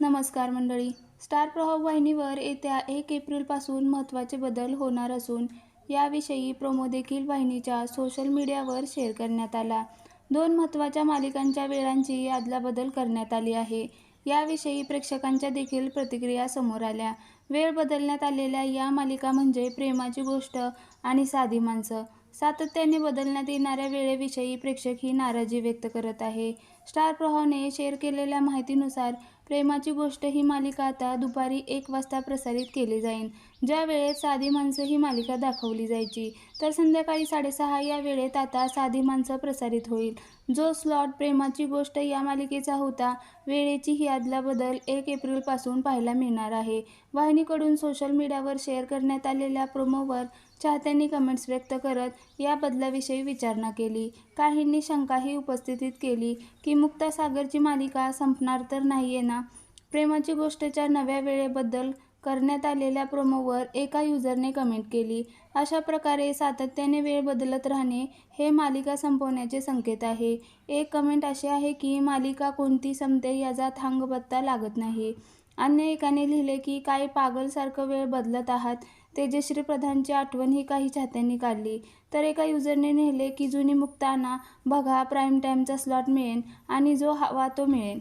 नमस्कार मंडळी. स्टार प्रभाव वाहिनीवर येत्या एक एप्रिलपासून महत्त्वाचे बदल होणार असून याविषयी प्रोमो देखील वाहिनीच्या सोशल मीडियावर शेअर करण्यात आला. दोन महत्त्वाच्या मालिकांच्या वेळांची अदलाबदल करण्यात आली आहे. याविषयी प्रेक्षकांच्या देखील प्रतिक्रिया समोर आल्या. वेळ बदलण्यात आलेल्या या मालिका म्हणजे प्रेमाची गोष्ट आणि साधी माणसं. सातत्याने बदलण्यात येणाऱ्या वेळेविषयी प्रेक्षक ही नाराजी व्यक्त करत आहे. स्टार प्रवाहने शेअर केलेल्या माहितीनुसार प्रेमाची गोष्ट ही मालिका आता दुपारी एक वाजता प्रसारित केली जाईल ज्या वेळेत साधी माणसं ही मालिका दाखवली जायची तर संध्याकाळी साडेसहा या वेळेत आता साधी माणसं प्रसारित होईल. जो स्लॉट प्रेमाची गोष्ट या मालिकेचा होता वेळेची ही अदलाबदल एक एप्रिलपासून पाहायला मिळणार आहे. वाहिनीकडून सोशल मीडियावर शेअर करण्यात आलेल्या प्रोमोवर चाहत्यांनी कमेंट्स व्यक्त करत या बदलाविषयी विचारणा केली. काहींनी शंकाही उपस्थित केली की मुक्ता सागरची मालिका संपणार तर नाही आहे ना? प्रेमाची गोष्टच्या नव्या वेळेबद्दल करण्यात आलेल्या प्रोमोवर एका युजरने कमेंट केली. अशा प्रकारे सातत्याने वेळ बदलत राहणे हे मालिका संपवण्याचे संकेत आहे. एक कमेंट अशी आहे की मालिका कोणती संपते याचा थांगपत्ता लागत नाही. अन्य एकाने लिहिले की काय पागलसारखं वेळ बदलत आहात. तेजश्री प्रधानची आठवण ही काही चाहत्यांनी काढली. तर एका युजरने लिहिले की जुनी मुक्ताना बघा प्राईम टाईमचा स्लॉट मिळेल आणि जो हवा तो मिळेल.